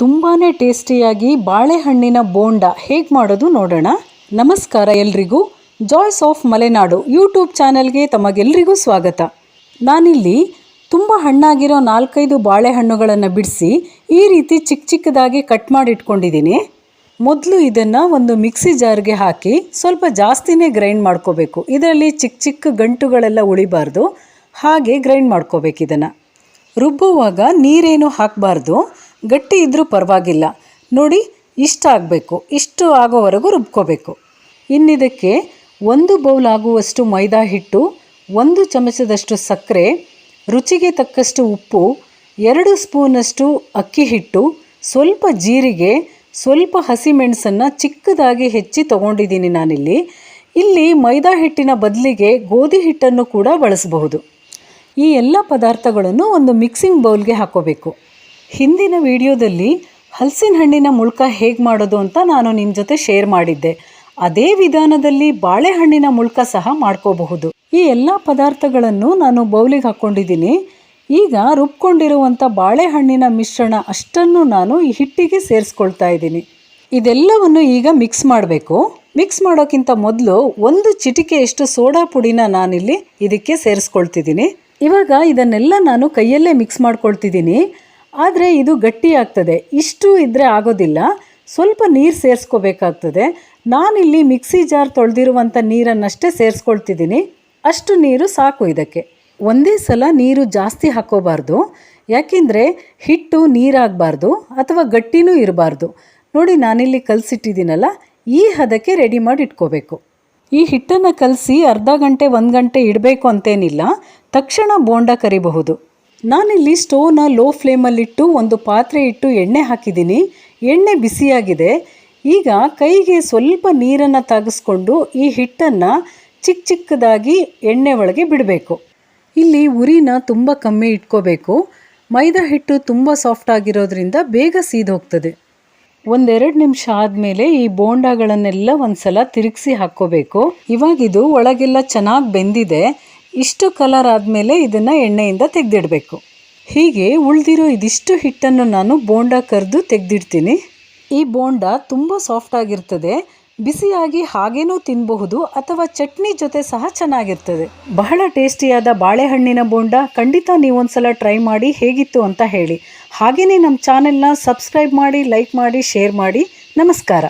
ತುಂಬಾ ಟೇಸ್ಟಿಯಾಗಿ ಬಾಳೆಹಣ್ಣಿನ ಬೋಂಡ ಹೇಗೆ ಮಾಡೋದು ನೋಡೋಣ. ನಮಸ್ಕಾರ ಎಲ್ರಿಗೂ. ಜಾಯ್ಸ್ ಆಫ್ ಮಲೆನಾಡು ಯೂಟ್ಯೂಬ್ ಚಾನೆಲ್ಗೆ ತಮಗೆಲ್ರಿಗೂ ಸ್ವಾಗತ. ನಾನಿಲ್ಲಿ ತುಂಬ ಹಣ್ಣಾಗಿರೋ ನಾಲ್ಕೈದು ಬಾಳೆಹಣ್ಣುಗಳನ್ನು ಬಿಡಿಸಿ ಈ ರೀತಿ ಚಿಕ್ಕ ಚಿಕ್ಕದಾಗಿ ಕಟ್ ಮಾಡಿ ಇಟ್ಕೊಂಡಿದ್ದೀನಿ ಮೊದಲು ಇದನ್ನು ಒಂದು ಮಿಕ್ಸಿ ಜಾರ್ಗೆ ಹಾಕಿ ಸ್ವಲ್ಪ ಜಾಸ್ತಿನೇ ಗ್ರೈಂಡ್ ಮಾಡ್ಕೋಬೇಕು. ಇದರಲ್ಲಿ ಚಿಕ್ಕ ಚಿಕ್ಕ ಗಂಟುಗಳೆಲ್ಲ ಉಳಿಬಾರ್ದು. ಹಾಗೆ ಗ್ರೈಂಡ್ ಮಾಡ್ಕೋಬೇಕು ಇದನ್ನು. ರುಬ್ಬುವಾಗ ನೀರೇನು ಹಾಕಬಾರ್ದು. ಗಟ್ಟಿ ಇದ್ದರೂ ಪರವಾಗಿಲ್ಲ. ನೋಡಿ, ಇಷ್ಟ ಆಗಬೇಕು. ಇಷ್ಟು ಆಗೋವರೆಗೂ ರುಬ್ಕೋಬೇಕು. ಇನ್ನಿದಕ್ಕೆ ಒಂದು ಬೌಲ್ ಆಗುವಷ್ಟು ಮೈದಾ ಹಿಟ್ಟು, ಒಂದು ಚಮಚದಷ್ಟು ಸಕ್ಕರೆ, ರುಚಿಗೆ ತಕ್ಕಷ್ಟು ಉಪ್ಪು, ಎರಡು ಸ್ಪೂನಷ್ಟು ಅಕ್ಕಿ ಹಿಟ್ಟು, ಸ್ವಲ್ಪ ಜೀರಿಗೆ, ಸ್ವಲ್ಪ ಹಸಿಮೆಣಸನ್ನು ಚಿಕ್ಕದಾಗಿ ಹೆಚ್ಚಿ ತಗೊಂಡಿದ್ದೀನಿ ನಾನಿಲ್ಲಿ. ಇಲ್ಲಿ ಮೈದಾ ಹಿಟ್ಟಿನ ಬದಲಿಗೆ ಗೋಧಿ ಹಿಟ್ಟನ್ನು ಕೂಡ ಬಳಸಬಹುದು. ಈ ಎಲ್ಲ ಪದಾರ್ಥಗಳನ್ನು ಒಂದು ಮಿಕ್ಸಿಂಗ್ ಬೌಲ್ಗೆ ಹಾಕೋಬೇಕು. ಹಿಂದಿನ ವಿಡಿಯೋದಲ್ಲಿ ಹಲಸಿನ ಹಣ್ಣಿನ ಮುಳ್ಕ ಹೇಗೆ ಮಾಡೋದು ಅಂತ ನಾನು ನಿಮ್ಮ ಜೊತೆ ಶೇರ್ ಮಾಡಿದ್ದೆ. ಅದೇ ವಿಧಾನದಲ್ಲಿ ಬಾಳೆಹಣ್ಣಿನ ಮುಳ್ಕ ಸಹ ಮಾಡ್ಕೋಬಹುದು. ಈ ಎಲ್ಲ ಪದಾರ್ಥಗಳನ್ನು ನಾನು ಬೌಲಿಗೆ ಹಾಕ್ಕೊಂಡಿದ್ದೀನಿ. ಈಗ ರುಬ್ಕೊಂಡಿರುವಂಥ ಬಾಳೆಹಣ್ಣಿನ ಮಿಶ್ರಣ ಅಷ್ಟನ್ನು ನಾನು ಈ ಹಿಟ್ಟಿಗೆ ಸೇರಿಸ್ಕೊಳ್ತಾ ಇದ್ದೀನಿ. ಇದೆಲ್ಲವನ್ನು ಈಗ ಮಿಕ್ಸ್ ಮಾಡಬೇಕು. ಮಿಕ್ಸ್ ಮಾಡೋಕ್ಕಿಂತ ಮೊದಲು ಒಂದು ಚಿಟಿಕೆಯಷ್ಟು ಸೋಡಾ ಪುಡಿನ ನಾನಿಲ್ಲಿ ಇದಕ್ಕೆ ಸೇರಿಸ್ಕೊಳ್ತಿದ್ದೀನಿ. ಇವಾಗ ಇದನ್ನೆಲ್ಲ ನಾನು ಕೈಯಲ್ಲೇ ಮಿಕ್ಸ್ ಮಾಡ್ಕೊಳ್ತಿದ್ದೀನಿ. ಆದರೆ ಇದು ಗಟ್ಟಿ ಆಗ್ತದೆ ಇಷ್ಟು ಇದ್ದರೆ ಆಗೋದಿಲ್ಲ. ಸ್ವಲ್ಪ ನೀರು ಸೇರಿಸ್ಕೋಬೇಕಾಗ್ತದೆ. ನಾನಿಲ್ಲಿ ಮಿಕ್ಸಿ ಜಾರ್ ತೊಳೆದಿರುವಂಥ ನೀರನ್ನಷ್ಟೇ ಸೇರಿಸ್ಕೊಳ್ತಿದ್ದೀನಿ. ಅಷ್ಟು ನೀರು ಸಾಕು ಇದಕ್ಕೆ. ಒಂದೇ ಸಲ ನೀರು ಜಾಸ್ತಿ ಹಾಕೋಬಾರ್ದು. ಯಾಕೆಂದರೆ ಹಿಟ್ಟು ನೀರಾಗಬಾರ್ದು ಅಥವಾ ಗಟ್ಟಿನೂ ಇರಬಾರ್ದು. ನೋಡಿ ನಾನಿಲ್ಲಿ ಕಲಸಿಟ್ಟಿದ್ದೀನಲ್ಲ, ಈ ಹದಕ್ಕೆ ರೆಡಿ ಮಾಡಿ ಇಟ್ಕೋಬೇಕು. ಈ ಹಿಟ್ಟನ್ನು ಕಲಸಿ ಅರ್ಧ ಗಂಟೆ, ಒಂದು ಗಂಟೆ ಇಡಬೇಕು ಅಂತೇನಿಲ್ಲ. ತಕ್ಷಣ ಬೋಂಡ ಕರಿಬಹುದು. ನಾನಿಲ್ಲಿ ಸ್ಟೋವ್ನ ಲೋ ಫ್ಲೇಮಲ್ಲಿಟ್ಟು ಒಂದು ಪಾತ್ರೆ ಇಟ್ಟು ಎಣ್ಣೆ ಹಾಕಿದ್ದೀನಿ. ಎಣ್ಣೆ ಬಿಸಿಯಾಗಿದೆ. ಈಗ ಕೈಗೆ ಸ್ವಲ್ಪ ನೀರನ್ನು ತಾಗಿಸ್ಕೊಂಡು ಈ ಹಿಟ್ಟನ್ನು ಚಿಕ್ಕ ಚಿಕ್ಕದಾಗಿ ಎಣ್ಣೆ ಒಳಗೆ ಬಿಡಬೇಕು. ಇಲ್ಲಿ ಉರಿನ ತುಂಬ ಕಮ್ಮಿ ಇಟ್ಕೋಬೇಕು. ಮೈದಾ ಹಿಟ್ಟು ತುಂಬ ಸಾಫ್ಟ್ ಆಗಿರೋದ್ರಿಂದ ಬೇಗ ಸೀದೋಗ್ತದೆ. ಒಂದೆರಡು ನಿಮಿಷ ಆದಮೇಲೆ ಈ ಬೋಂಡಾಗಳನ್ನೆಲ್ಲ ಒಂದ್ಸಲ ತಿರುಗಿಸಿ ಹಾಕ್ಕೋಬೇಕು. ಇವಾಗಿದು ಒಳಗೆಲ್ಲ ಚೆನ್ನಾಗಿ ಬೆಂದಿದೆ. ಇಷ್ಟು ಕಲರ್ ಆದಮೇಲೆ ಇದನ್ನು ಎಣ್ಣೆಯಿಂದ ತೆಗೆದಿಡಬೇಕು. ಹೀಗೆ ಉಳಿದಿರೋ ಇದಿಷ್ಟು ಹಿಟ್ಟನ್ನು ನಾನು ಬೋಂಡ ಕರೆದು ತೆಗೆದಿಡ್ತೀನಿ. ಈ ಬೋಂಡ ತುಂಬ ಸಾಫ್ಟ್ ಆಗಿರ್ತದೆ. ಬಿಸಿಯಾಗಿ ಹಾಗೇನೂ ತಿನ್ನಬಹುದು ಅಥವಾ ಚಟ್ನಿ ಜೊತೆ ಸಹ ಚೆನ್ನಾಗಿರ್ತದೆ. ಬಹಳ ಟೇಸ್ಟಿಯಾದ ಬಾಳೆಹಣ್ಣಿನ ಬೋಂಡ ಖಂಡಿತ ನೀವೊಂದ್ಸಲ ಟ್ರೈ ಮಾಡಿ ಹೇಗಿತ್ತು ಅಂತ ಹೇಳಿ. ಹಾಗೆಯೇ ನಮ್ಮ ಚಾನೆಲ್ನ ಸಬ್ಸ್ಕ್ರೈಬ್ ಮಾಡಿ, ಲೈಕ್ ಮಾಡಿ, ಶೇರ್ ಮಾಡಿ. ನಮಸ್ಕಾರ.